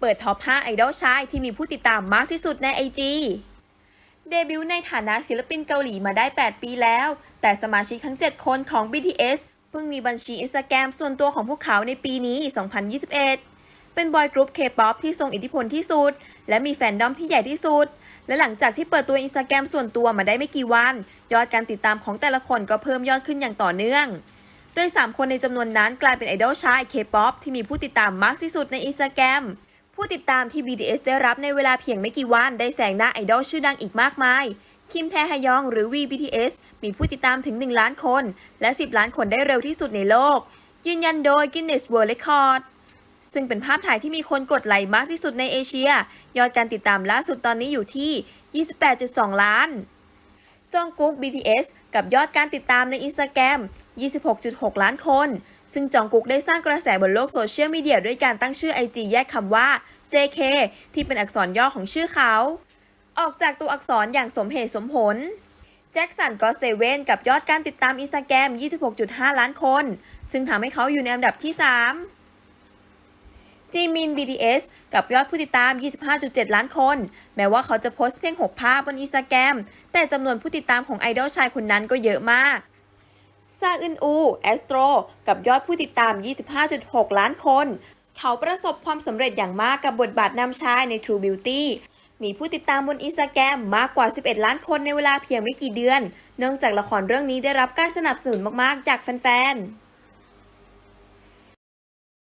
เปิดท็อป 5 ไอดอลชายที่มีผู้ติดตามมากที่สุดใน IG เดบิวต์ในฐานะศิลปินเกาหลีมาได้ 8 ปีแล้ว แต่สมาชิกทั้ง 7 คนของ BTS เพิ่งมีบัญชีอินสตาแกรมส่วนตัวของพวกเขาในปีนี้ 2021 เป็นบอยกรุ๊ปเคป๊อปที่ทรงอิทธิพลที่สุด และมีแฟนดอมที่ใหญ่ที่สุด และหลังจากที่เปิดตัวอินสตาแกรมส่วนตัวมาได้ไม่กี่วัน ยอดการติดตามของแต่ละคนก็เพิ่มยอดขึ้นอย่างต่อเนื่อง โดย 3 คนในจำนวนนั้นกลายเป็นไอดอลชายเคป๊อปที่มีผู้ติดตามมากที่สุดในอินสตาแกรม ผู้ติดตามที่ BTS ได้รับในเวลาเพียงไม่กี่วันได้แซงหน้าไอดอลชื่อดังอีกมากมาย คิมแทฮยองหรือ VBTS มีผู้ติดตามถึง 1 ล้านคน และ 10 ล้านคนได้เร็วที่สุดในโลก ยืนยันโดย Guinness World Record ซึ่งเป็นภาพถ่ายที่มีคนกดไลค์มากที่สุดในเอเชีย ยอดการติดตามล่าสุดตอนนี้อยู่ที่ 28.2 ล้านจองกุ๊ก BTS กับยอดการติดตามในอินสตาแกรม 26.6 ล้านคน ซึ่งจองกุ๊กได้สร้างกระแสบนโลกโซเชียลมีเดียด้วยการตั้งชื่อ IG แยกคำว่า JK ที่เป็นอักษรย่อของชื่อเขา ออกจากตัวอักษรอย่างสมเหตุสมผลแจ็คสันก็เซเว่นกับยอดการติดตามอินสตาแกรม 26.5 ล้านคน ซึ่งทำให้เขาอยู่ในอันดับที่ 3 จีมิน BTS กับยอดผู้ติดตาม 25.7 ล้านคน แม้ว่าเขาจะโพสต์เพียง 6 ภาพบนอินสตาแกรม แต่จำนวนผู้ติดตามของไอดอลชายคนนั้นก็เยอะมาก ซาอึนอู แอสโตร กับยอดผู้ติดตาม 25.6 ล้านคน เขาประสบความสำเร็จอย่างมากกับบทบาทนำชายใน True Beauty มีผู้ติดตามบนอินสตาแกรมมากกว่า 11 ล้านคนในเวลาเพียงไม่กี่เดือน เนื่องจากละครเรื่องนี้ได้รับการสนับสนุนมากๆ จากแฟนๆ